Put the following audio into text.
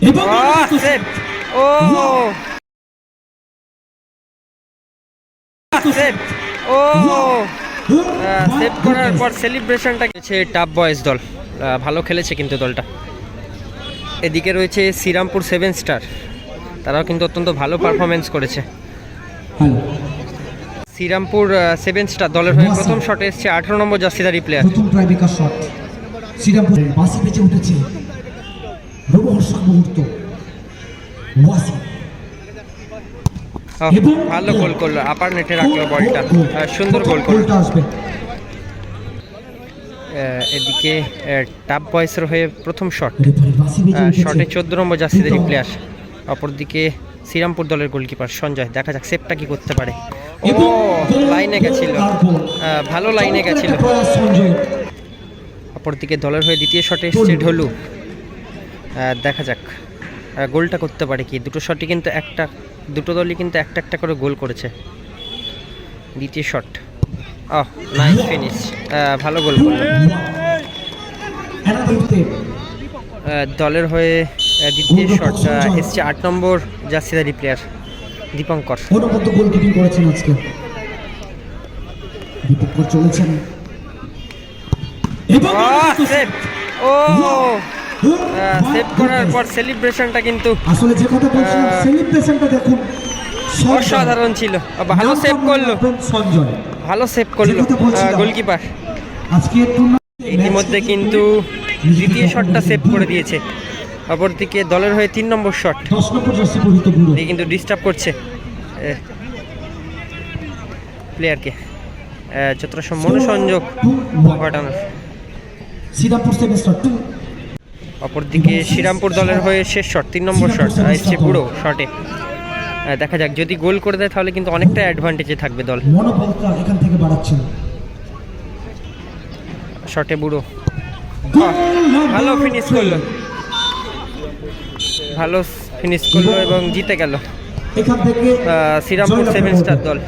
এবং ও ও সেভ করার পর সেলিব্রেশনটা গেছে টাপ বয়েজ দল ভালো খেলেছে কিন্তু দলটা এদিকে রয়েছে শ্রীরামপুর সেভেন স্টার তারাও কিন্তু অত্যন্ত ভালো পারফরমেন্স করেছে শ্রীরামপুর সেভেন স্টার দলের হয়ে প্রথম শটে এসছে আঠারো নম্বর জাসিদারি প্লেয়ার শ্রীরামপুর বাসি বেঁচে উঠেছে মুহূর্ত ওয়াসি। ভালো গোল করল আপার নেটে রাখল বলটা। আহ, সুন্দর গোল করল। এদিকে টাপ বয়েসের হয়ে প্রথম শট শটে চোদ্দ নম্বর জার্সিদারি প্লেয়ার অপরদিকে শ্রীরামপুর দলের গোলকিপার সঞ্জয়। দেখা যাক সেভটা কি করতে পারে। ও লাইনে গেছিল। ভালো লাইনে গেছিল। অপরদিকে দলের হয়ে দ্বিতীয় শটে এসছে ঢোলু। দেখা যাক। গোলটা করতে পারে কি? দুটো শটই কিন্তু একটা দুটো দলই কিন্তু একটা একটা করে গোল করেছে। দ্বিতীয় শট ও নাইস ফিনিশ ভালো গোল করল। দলের হয়ে দ্বিতীয় শট এসছে আট নম্বর জার্সিদারি প্লেয়ার দীপঙ্কর। গোলকিপিং করেছেন আজকে। দীপঙ্কর চলেছেন! ও! সেভ করার পর সেলিব্রেশনটা কিন্তু আসলে যে কথা বলছিলাম সেলিব্রেশনটা দেখুন অসাধারণ ছিল। ভালো সেভ করল। সঞ্জয়। ভালো সেভ করল। গোলকিপার আজকে ইতিমধ্যে কিন্তু দ্বিতীয় শটটা সেভ করে দিয়েছে। অপরদিকে দলের হয়ে তিন নম্বর শট কিন্তু ডিস্টার্ব করছে প্লেয়ারকে যতটা সব মনোসংযোগ ঘটানোর। শ্রীরামপুর সেমিস্টার টু অপরদিকে শ্রীরামপুর দলের হয়ে শেষ শট তিন নম্বর শট এসছে বুড়ো শটে। দেখা যাক যদি গোল করে দেয় তাহলে কিন্তু অনেকটা অ্যাডভান্টেজে থাকবে দল। এখান থেকে বাড়াচ্ছেন শটে বুড়ো। ভালো ফিনিশ করল। ভালো ফিনিশ করল এবং জিতে গেল। শ্রীরামপুর সেভেন স্টার দল।